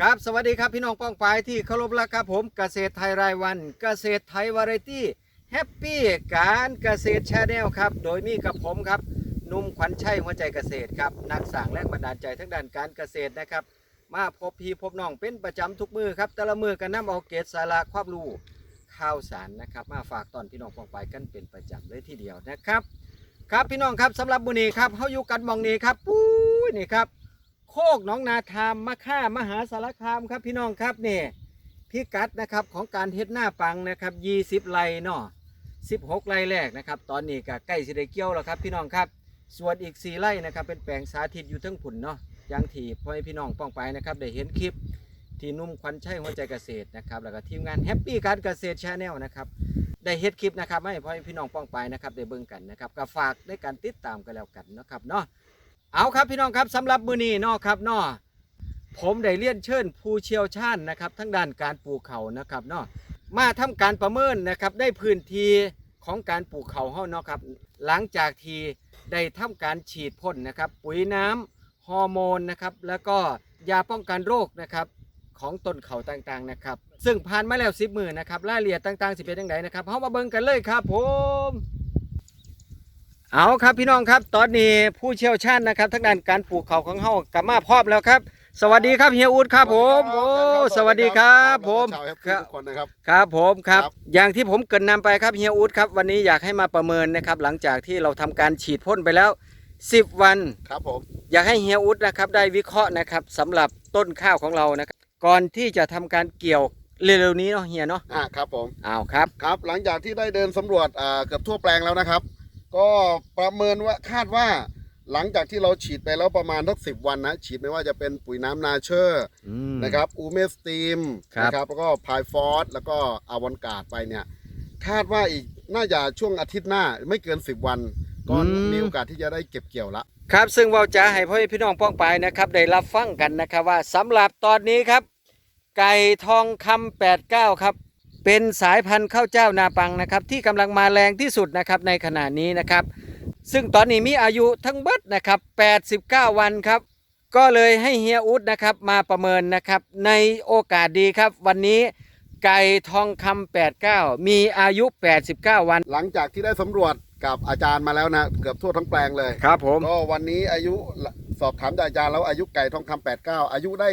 ครับสวัสดีครับพี่น้องป้องปายที่เคารพรักครับผมเกษตรไทยรายวัน เกษตรไทยวาไรตี้แฮปปี้การเกษตรชาแนลครับ โดยมีกับผมครับนุ่มขวัญชัยหัวใจเกษตรครับนักสร้างแรงบันดาลใจทั้งด้านการเกษตรนะครับ มาพบพี่พบน้องเป็นประจำทุกมือครับ แต่ละมือกันนำเอาเกตสาระความรู้ข่าวสารนะครับ มาฝากตอนพี่น้องป้องปายกันเป็นประจำเลยทีเดียวนะครับ ครับพี่น้องครับสำหรับมือนี้ครับเฮาอยู่กันมองนี้ครับปุ้ยนี่ครับ โคกหน้องนาทามมะค่ามหาสารคามครับพี่น้องครับนี่พิกัดนะครับของการเฮ็ดหน้าปังนะครับ20ไร่เนาะ16ไร่แรกนะครับ ตอนนี้ก็ใกล้สิได้เกี่ยวแล้วครับพี่น้องครับ ส่วนอีก4ไร่นะครับเป็นแปลงสาธิตอยู่ทั้งผุนเนาะยังที่พ่อให้พี่น้องป้องไปนะครับได้เห็นคลิปที่นุ่มควันใชัยหัวใจเกษตรนะครับแล้วก็ทีมงานแฮปปี้การเกษตรชาแนลนะครับได้เฮ็ดคลิปนะครับให้พ่อให้พี่น้องป้องไปนะครับได้เบิ่งกันนะครับก็ฝากในการติดตามกันแล้วกันนะครับเนาะ เอาครับพี่น้องครับสำหรับมือนี้นาะครับนาะผมได้เลียนเชิญผู้เชี่ยวชาญนะครับทั้งด้านการปลูกเขานะครับนาะมาทำการประเมินนะครับได้พื้นที่ของการปลูกเขาเฮาเนาะครับ หลังจากที่ได้ทำการฉีดพ่นนะครับ ปุ๋ยน้ำฮอร์โมนนะครับ แล้วก็ยาป้องกันโรคนะครับของต้นเขาต่างๆนะครับ ซึ่งผ่านมาแล้ว10มือนะครับรายละเอียดต่างๆสิเป็นยังไงนะครับเฮามาเบิ่งกันเลยครับผม เอาครับพี่น้องครับ ตอนนี้ผู้เชี่ยวชาญนะครับทั้งด้านการปลูกเขาของเฮากลับมาพร้อมแล้วครับ สวัสดีครับเฮียอูดครับผมโอ้สวัสดีครับผมชาวแฮปครัปี้บทุกคนนะครับ ครับผมครับ ครับ อย่างที่ผมเกรินนำไปครับเฮียอูดครับวันนี้อยากให้มาประเมินนะครับ หลังจากที่เราทำการฉีดพ่นไปแล้ว 10 วัน ครับผม อยากให้เฮียอูดนะครับได้วิเคราะห์นะครับสำหรับต้นข้าวของเรานะครับ ก่อนที่จะทำการเกี่ยวเร็วๆนี้เนาะเฮียเนาะอ่าครับผม อ้าวครับ ครับ หลังจากที่ได้เดินสำรวจอ่าเกือบทั่วแปลงแล้วนะครับ ก็ประเมินว่าคาดว่าหลังจากที่เราฉีดไปแล้วประมาณทักสิวันนะ ฉีดไม่ว่าจะเป็นปุ๋ยน้ำนาเชอร์อืมนะครับอูเมสตีมครับนะครับแล้วก็พายฟอสแล้วก็อาวอนการ์ดไปเนี่ย คาดว่าอีกน่าจะช่วงอาทิตย์หน้าไม่เกิน10วัน ก็มีโอกาสที่จะได้เก็บเกี่ยวละ ครับซึ่งเว่าจะให้พ่อแม่พี่น้องป้องไปนะครับได้รับฟังกันนะครับว่าสำหรับตอนนี้ครับ ไก่ทองคำ89 ครับ เป็นสายพันธุ์ข้าวเจ้านาปังนะครับที่กำลังมาแรงที่สุดนะครับในขณะนี้นะครับ ซึ่งตอนนี้มีอายุทั้งเบิดนะครับ 89 วันครับ ก็เลยให้เฮียอุดนะครับมาประเมินนะครับในโอกาสดีครับ วันนี้ไก่ทองคำ89 มีอายุ 89 วัน หลังจากที่ได้สำรวจกับอาจารย์มาแล้วนะ เกือบทั่วทั้งแปลงเลยครับผมก็วันนี้อายุส อบถามจากอาจารย์แล้วอายุไก่ทองคำ89 อายุได้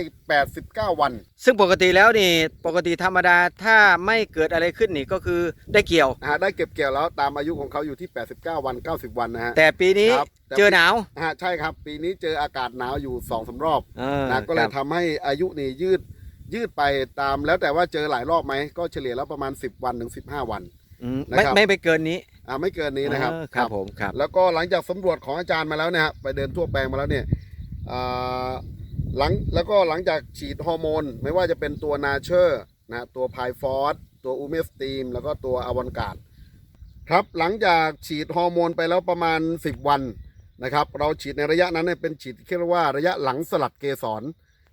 89 วัน ซึ่งปกติแล้วนี่ปกติธรรมดาถ้าไม่เกิดอะไรขึ้นนี่ก็คือได้เกี่ยวนะฮะได้เก็บเกี่ยวแล้วตามอายุของเขาอยู่ที่ 89 วัน 90 วันนะฮะ แต่ปีนี้ครับแต่เจอหนาวนะฮะใช่ครับ ปีนี้เจออากาศหนาวอยู่2อสารอบเออนะก็เลยครับ ทำให้อายุนี่ยืดยืดไปตามแล้วแต่ว่าเจอหลายรอบไหมก็เฉลี่ยแล้วประมาณ 10 วันถึง15 วัน อืมนะไม่ครับ ไม่ไปเกินนี้อ่าไม่เกินนี้นะครับ เออครับผมครับ แล้วก็หลังจากสำรวจของอาจารย์มาแล้วเนี่ยฮะไปเดินทั่วแปลงมาแล้วเนี่ยอ่า หลังแล้วก็หลังจากฉีดฮอร์โมน ไม่ว่าจะเป็นตัวนาเชอร์นะตัวพายฟอสตัวอูเมสตีม แล้วก็ตัวอวันการ์ดครับหลังจากฉีดฮอร์โมนไปแล้วประมาณ 10 วันนะครับ เราฉีดในระยะนั้นเนี่ยเป็นฉีดที่เรียกว่าระยะหลังสลัดเกสร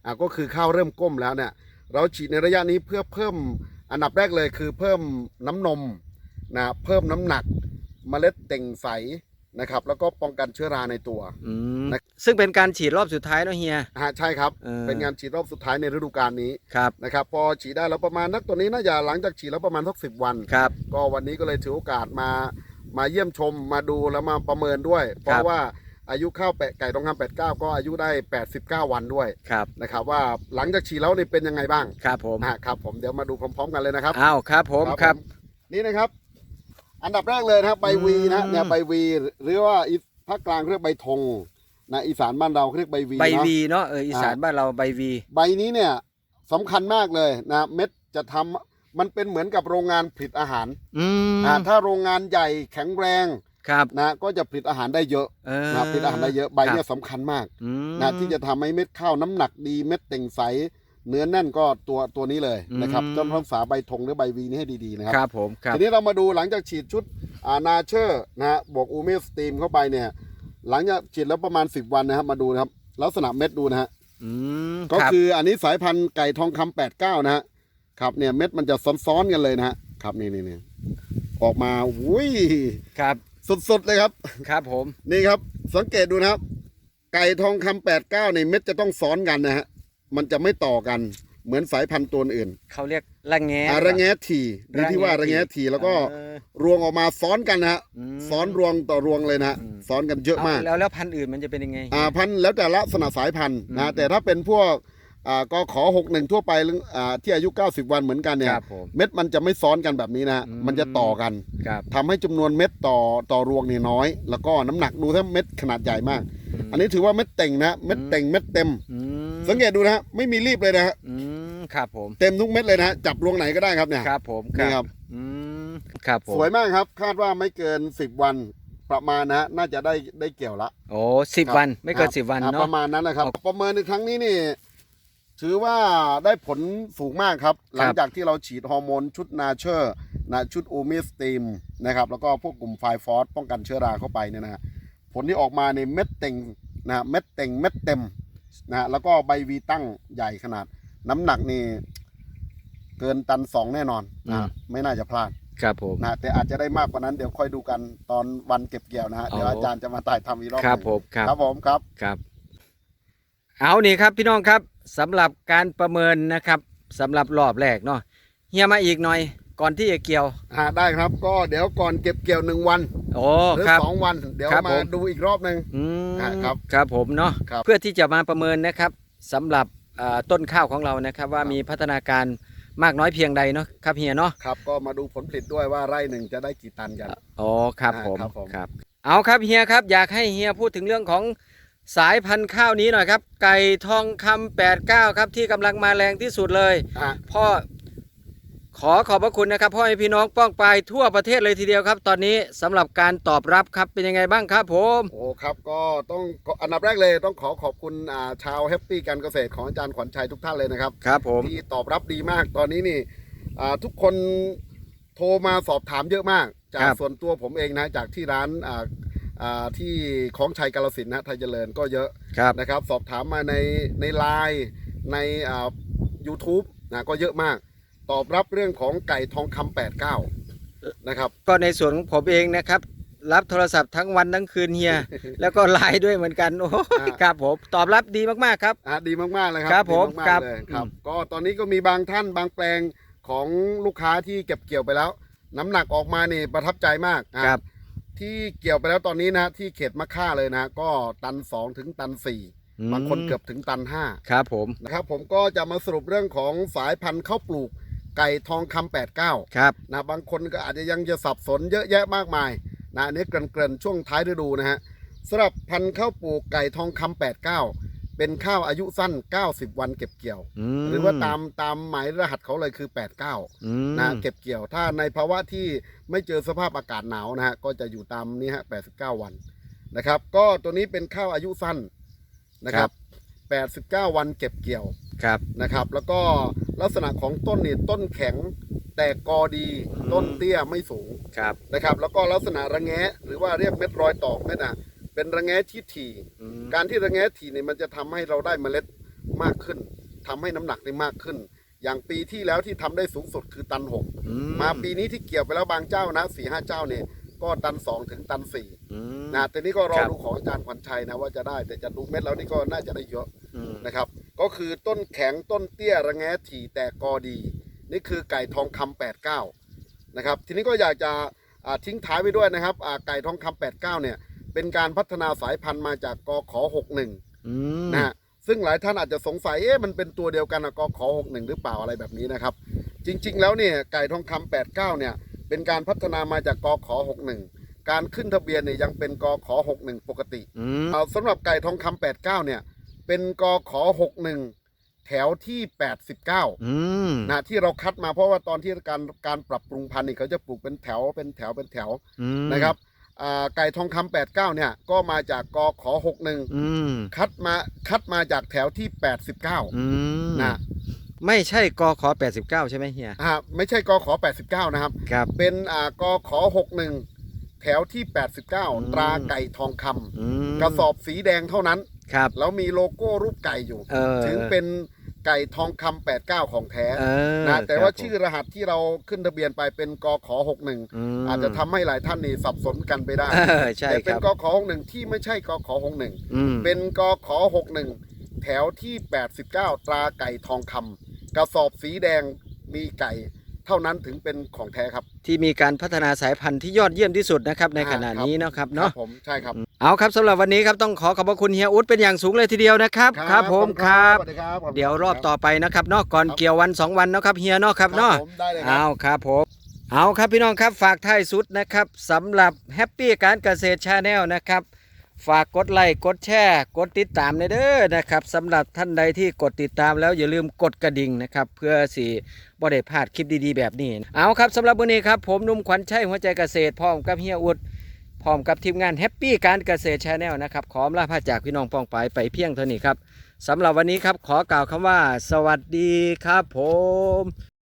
อ่าก็คือข้าวเริ่มก้มแล้วเนี่ยเราฉีดในระยะนี้เพื่อเพิ่มอันดับแรกเลยคือเพิ่มน้ำนมนะเพิ่มน้ำหนักเมล็ดเต่งใส นะครับ แล้วก็ป้องกันเชื้อราในตัว อืมนะ ซึ่งเป็นการฉีดรอบสุดท้ายแล้วเฮียฮะใช่ครับ เออ เป็นงานฉีดรอบสุดท้ายในฤดูกาลนี้ครับนะครับ พอฉีดได้แล้วประมาณนักตัวนี้น่าจะหลังจากฉีดแล้วประมาณสักสิวัน ครับ ก็วันนี้ก็เลยถือโอกาสมามาเยี่ยมชมมาดูแล้วมาประเมินด้วย เพราะว่าอายุข้าวแปะไก่ทองคำแปดเก้าก็อายุได้ 89 วันด้วยครับนะครับ ว่าหลังจากฉีดแล้วนี่เป็นยังไงบ้างครับผมนะฮะครับผมเดี๋ยวมาดูพร้อมๆกันเลยนะครับ อ้าวครับผมครับผมนี่นะครับ อันดับแรกเลยนะครับใบวีนะอืมเนี่ยใบวีหรือว่าอีภาคกลางเรียกใบธงนะอีสานบ้านเราเรียกใบวีใบเนาะวีเนาะเอออีสานบ้านเราใบวี ใบนี้เนี่ยสำคัญมากเลยนะเม็ดจะทำมันเป็นเหมือนกับโรงงานผลิตอาหารอืมอ่าถ้าโรงงานใหญ่แข็งแรงครับนะก็จะผลิตอาหารได้เยอะเออนะผลิตอาหารได้เยอะใบเนี่ยสำคัญมากอืมนะที่จะทำให้เม็ดข้าวน้ำหนักดีเม็ดเต่งใส เนื้อแน่นก็ตัวตัวนี้เลยนะครับอืม ต้องรักษาใบธงหรือใบวีนี้ให้ดีๆนะครับครับผมครับ ทีนี้เรามาดูหลังจากฉีดชุดอ่านาเชอร์นะฮะบวกอูเมสตีมเข้าไปเนี่ย หลังจากฉีดแล้วประมาณ 10 วันนะครับ มาดูนะครับ ลักษณะเม็ดดูนะฮะอืมก็รับคืออันนี้สายพันธุ์ไก่ทองคำ89 นะฮะครับเนี่ยเม็ดมันจะซ้อนๆกันเลยนะฮะครับนี่นี่นี่ออกมาอุ้ยครับสุดๆเลยครับ ครับผม นี่ครับ สังเกตดูนะครับ ไก่ทองคำ89ในเม็ดจะต้องซ้อนกันนะฮะ มันจะไม่ต่อกันเหมือนสายพันธุ์ตัวอื่นเขาเรียกละแงอ่าระแงะถี่หรือที่ว่าระแงะถี่แล้วก็เออรวงออกมาซ้อนกันนะฮะมซ้อนรวงต่อรวงเลยนะฮะอืม ซ้อนกันเยอะมากเแล้วแล้วพันธุ์อื่นมันจะเป็นยังไง อ่าพันธุ์แล้วแต่ลักษณะสายพันธุ์อืนะมแต่ถ้าเป็นพวกอ่าก็ขอหกหนึ่งทั่วไปหรืออ่าที่อายุ 90 วันเหมือนกันเนี่ยครับผมเม็ดมันจะไม่ซ้อนกันแบบนี้นะฮะอืม มันจะต่อกันครับ ทำให้จำนวนเม็ดต่อต่อรวงนี่น้อย แล้วก็น้ำหนักดูถ้าเม็ดขนาดใหญ่มากอันนี้ถือว่าเม็ดเต่งนะเม็ดเต่งเม็ดเต็ม อืม สังเกตดูนะฮะไม่มีรีบเลยนะฮะอืมครับผม เต็มทุกเม็ดเลยนะฮะจับรวงไหนก็ได้ครับเนี่ย ครับผมนี่ครับ อืมครับผมสวยมากครับ คาดว่าไม่เกิน10วันประมาณนะฮะน่าจะได้ได้เกี่ยวละ โอ้สิบครับ วันไม่เกินครับสิบวันอ่าเนาะ ประมาณนั้นนะครับครับประเมินในครั้งนี้นี่ ถือว่าได้ผลสูงมากครับ หลังจากที่เราฉีดฮอร์โมนชุดนาเชอร์นะชุดอูมิสตีมนะครับ แล้วก็พวกกลุ่มไฟฟอสป้องกันเชื้อราเข้าไปเนี่ยนะฮะผลที่ออกมาในเม็ดเต็งนะฮะเม็ดเต็งเม็ดเต็ม นะฮะแล้วก็ใบวีตั้งใหญ่ขนาด น้ำหนักนี่เกินตันสองแน่นอนนะฮะไม่น่าจะพลาดครับผม นะแต่อาจจะได้มากกว่านั้นเดี๋ยวค่อยดูกันตอนวันเก็บเกี่ยวนะฮะอ๋อเดี๋ยวอาจารย์จะมาถ่ายทำอีกรอบครับหนึ่งผมครับ ครับผมครับ ครับ เอานี่ครับพี่น้องครับสำหรับการประเมินนะครับสำหรับรอบแรกเนาะเฮียมาอีกหน่อยก่อนที่จะเกี่ยวอ่าได้ครับก็เดี๋ยวก่อนเก็บเกี่ยวหนึ่งวัน โอ้หรือครับ สองวัน เดี๋ยวครับมาผม ดูอีกรอบหนึ่ง อืมอ่าครับครับผมเนาะครับเพื่อที่จะมาประเมินนะครับสำหรับอ่าต้นข้าวของเรานะครับ ว่าครับ มีพัฒนาการมากน้อยเพียงใดเนาะครับเฮียเนาะครับ ก็มาดูผลผลิตด้วยว่าไร่หนึ่งจะได้กี่ตันกัน อ๋อครับอ่าผมครับผม ครับ เอาครับเฮียครับ อยากให้เฮียพูดถึงเรื่องของสายพันธุ์ข้าวนี้หน่อยครับ ไก่ทองคำ89 ครับที่กำลังมาแรงที่สุดเลย อะพ่อ ขอขอบพระคุณนะครับพ่อให้พี่น้องป้องปายทั่วประเทศเลยทีเดียวครับ ตอนนี้สำหรับการตอบรับครับเป็นยังไงบ้างครับผมโอ้ครับก็ต้องอันดับแรกเลยต้องขอขอบคุณอ่าชาวแฮปปี้การเกษตรของอาจารย์ขวัญชัยทุกท่านเลยนะครับครับผมที่ตอบรับดีมากตอนนี้นี่อ่าทุกคนโทรมาสอบถามเยอะมาก จากส่วนตัวผมเองนะจากที่ร้านอ่าอ่าที่ของชัยกาลสินธุ์นะไทยเจริญก็เยอะครับนะครับ สอบถามมาในในไลน์ในอ่า YouTube นะก็เยอะมาก ตอบรับเรื่องของไก่ทองคำ89 นะครับ ก็ในส่วนของผมเองนะครับ รับโทรศัพท์ทั้งวันทั้งคืนเฮีย แล้วก็ไลน์ด้วยเหมือนกันโอ้ยอ่าครับผมตอบรับดีมากๆครับอะดีมากๆเลยครัครับผมดีมากครับๆเลยครับอืมก็ตอนนี้ก็มีบางท่านบางแปลงของลูกค้าที่เก็บเกี่ยวไปแล้ว น้ำหนักออกมานี่ประทับใจมากอะครับที่เกี่ยวไปแล้วตอนนี้นะที่เขตมะค่าเลยนะ ก็ตัน2ถึงตัน4บางคนเกือบถึงตัน5ครับผมนะครับผมก็จะมาสรุปเรื่องของสายพันธุ์ข้าวปลูก ไก่ทองคำ89ครับนะบางคนก็อาจจะยังจะสับสนเยอะแยะมากมายนะอันนี้เกริ่นๆช่วงท้ายฤดูนะฮะสำหรับพันธุ์ข้าวปลูกไก่ทองคำ89เป็นข้าวอายุสั้น 90 วันเก็บเกี่ยวมหรือว่าตามตามหมายรหัสเขาเลยคือ 89อืมนะเก็บเกี่ยว ถ้าในภาวะที่ไม่เจอสภาพอากาศหนาวนะฮะก็จะอยู่ตามนี้ฮะ 89 วันนะครับ ก็ตัวนี้เป็นข้าวอายุสั้นนะครับ 89 วันเก็บเกี่ยว ครับนะครับ แล้วก็ลักษณะของต้นนี่ต้นแข็งแตกกอดีอืมต้นเตี้ยไม่สูงครับนะครับ แล้วก็ลักษณะระแงะ หรือว่าเรียกเม็ดรอยตอกเนี่ยนะเป็นระแงะที่ถี่อืมการที่ระแงะถี่เนี่ยมันจะทำให้เราได้เมล็ดมากขึ้นทำให้น้ำหนักได้มากขึ้น อย่างปีที่แล้วที่ทำได้สูงสุดคือตันหกอืมาปีนี้ที่เกี่ยวไปแล้วบางเจ้านะสี่ห้าเจ้าเนี่ยก็ตันสองถึงตันสี่อืมนะแต่นี้ก็รอครับดูของอาจารย์ขวัญชัยนะว่าจะได้แต่จะดูเม็ดแล้วนี่ก็น่าจะได้เยอะอืมนะครับ ก็คือต้นแข็งต้นเตี้ยระแงะถี่แต่กอดี นี่คือไก่ทองคำ89 นะครับ ทีนี้ก็อยากจะอ่าทิ้งท้ายไว้ด้วยนะครับอ่าไก่ทองคำ89 เนี่ย เป็นการพัฒนาสายพันธุ์มาจากกข61อืมนะฮะซึ่งหลายท่านอาจจะสงสัยเอ๊ะมันเป็นตัวเดียวกันกับกข61 หรือเปล่าอะไรแบบนี้นะครับ จริงๆ แล้วเนี่ยไก่ทองคำ89 เนี่ยเป็นการพัฒนามาจากกข61 การขึ้นทะเบียนเนี่ยยังเป็นกข61 ปกติอืมเอาสำหรับไก่ทองคำ89 เนี่ย เป็นกข61แถวที่89อืมนะที่เราคัดมาเพราะว่าตอนที่การการปรับปรุงพันธุ์นี่เขาจะปลูกเป็นแถวเป็นแถวเป็นแถวอืมนะครับอ่าไก่ทองคำ89เนี่ย ก็มาจากกขอืม61คัดมาคัดมาจากแถวที่89อืมนะไม่ใช่กข89ใช่ไหมเฮียอ่าไม่ใช่กข89นะครับครับ เป็นอ่ากข61แถวที่อืม89ตราไก่ทองคอืมำกระสอบสีแดงเท่านั้น ครับแล้วมีโลโก้รูปไก่อยู่ เออ ถึงเป็นไก่ทองคำ89ของแท้เออนะแต่ว่าครับผมชื่อรหัสที่เราขึ้นทะเบียนไปเป็นกข61มอาจจะทำให้หลายท่านนี่สับสนกันไปได้ เออใช่แต่คเป็นรับกข61ที่ไม่ใช่กข61อืมเป็นกข61แถวที่ 89 ตราไก่ทองคำกระสอบสีแดงมีไก่ เท่านั้นถึงเป็นของแท้ครับ ที่มีการพัฒนาสายพันธุ์ที่ยอดเยี่ยมที่สุดนะครับในอ่าขณะครับนี้เนาะครับครัเนาะบผมใช่ครับเอาครับสำหรับวันนี้ครับต้องขอขอบพระคุณเฮียอุ๊ดเป็นอย่างสูงเลยทีเดียวนะครับครับผมขอณครับสวัสดีครับขณเดี๋ยวรอบคต่อไปนะครับเนาะก่อนเกี่ยววันสองวันเนาะครับเฮียเนาะครับเนาะผมได้เลยครัเอาครับผมเอาครับพี่น้องครับฝากท้ายสุดนะครับสำหรับแฮปปี้การเกษตรชาแนลนะครับฝากกดไลค์กดแชร์กดติดตามในเด้อนะครับสำหรับท่านใดที่กดติดตามแล้วอย่าลืมกดกระดิ่งนะครับ เพื่อสิ บ่ได้พลาดคลิปดีๆแบบนี้ เอาครับสำหรับวันนี้ครับผมนุ่มขวัญชัยหัวใจเกษตรพร้อมกับเฮียอุดพร้อมกับทีมงานแฮปปี้การเกษตรชาแนลนะครับ ขอลาพาจากพี่น้องปองไปไปเพียงเท่านี้ครับสำหรับวันนี้ครับขอกล่าวคำว่า สวัสดีครับผม